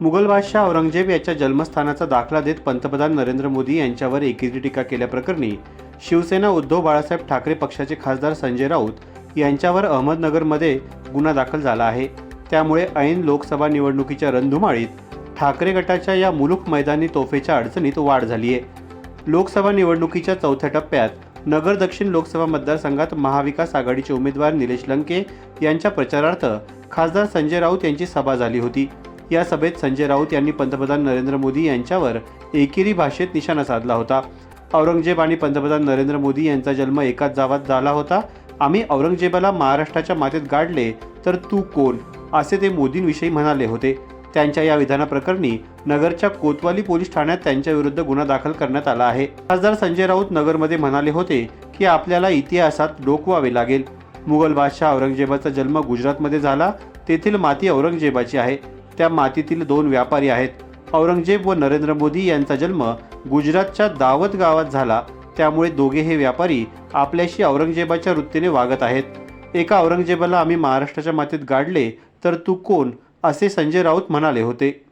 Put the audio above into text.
मुघल बादशाह औरंगजेब याच्या जन्मस्थानाचा दाखला देत पंतप्रधान नरेंद्र मोदी यांच्यावर एकेरी टीका केल्याप्रकरणी शिवसेना उद्धव बाळासाहेब ठाकरे पक्षाचे खासदार संजय राऊत यांच्यावर अहमदनगरमध्ये गुन्हा दाखल झाला आहे. त्यामुळे ऐन लोकसभा निवडणुकीच्या रणधुमाळीत ठाकरे गटाच्या या मुलुख मैदानी तोफेच्या अडचणीत वाढ झाली आहे. लोकसभा निवडणुकीच्या चौथ्या टप्प्यात नगर दक्षिण लोकसभा मतदारसंघात महाविकास आघाडीचे उमेदवार निलेश लंके यांच्या प्रचारार्थ खासदार संजय राऊत यांची सभा झाली होती. या सभेत संजय राऊत यांनी पंतप्रधान नरेंद्र मोदी यांच्यावर एकेरी भाषेत निशाणा साधला होता. औरंगजेब आणि पंतप्रधान नरेंद्र मोदी यांचा जन्म एकाच गावात झाला होता. आम्ही औरंगजेबाला महाराष्ट्राच्या मातेत गाडले तर तू कोण? असे ते मोदींविषयी म्हणाले होते. त्यांच्या या विधानाप्रकरणी नगरच्या कोतवाली पोलीस ठाण्यात त्यांच्याविरुद्ध गुन्हा दाखल करण्यात आला आहे. खासदार संजय राऊत नगरमध्ये म्हणाले होते की आपल्याला इतिहासात डोकवावे लागेल. मुघल बादशाह औरंगजेबाचा जन्म गुजरातमध्ये झाला. तेथील माती औरंगजेबाची आहे. त्या मातीतील दोन व्यापारी आहेत. औरंगजेब व नरेंद्र मोदी यांचा जन्म गुजरातच्या दावत गावात झाला. त्यामुळे दोघे हे व्यापारी आपल्याशी औरंगजेबाच्या वृत्तीने वागत आहेत. एका औरंगजेबाला आम्ही महाराष्ट्राच्या मातीत गाडले तर तू कोण? असे संजय राऊत म्हणाले होते.